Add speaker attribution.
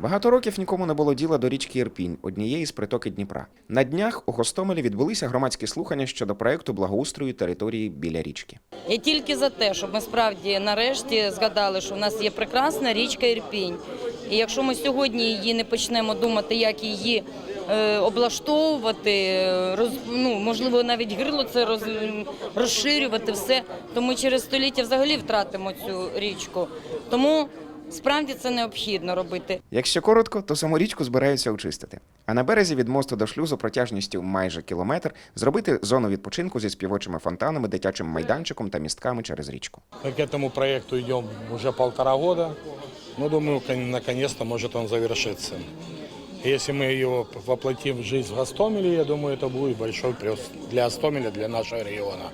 Speaker 1: Багато років нікому не було діла до річки Ірпінь, однієї з притоки Дніпра. На днях у Гостомелі відбулися громадські слухання щодо проекту благоустрою території біля річки.
Speaker 2: Я тільки за те, щоб ми справді нарешті згадали, що в нас є прекрасна річка Ірпінь. І якщо ми сьогодні її не почнемо думати, як її е, облаштовувати, роз, ну, можливо, навіть гирло це роз, розширювати все, то ми через століття взагалі втратимо цю річку. Тому справді це необхідно робити.
Speaker 1: Якщо коротко, то саму річку збираються очистити. А на березі від мосту до шлюзу протяжністю майже кілометр зробити зону відпочинку зі співочими фонтанами, дитячим майданчиком та містками через річку.
Speaker 3: Мы к этому проекту идем уже полтора года. Но думаю, кон- наконец-то может он завершиться. И Если мы его воплотим в жизнь в Гостомеле, я думаю, это будет большой плюс для Гостомеля, для нашего региона.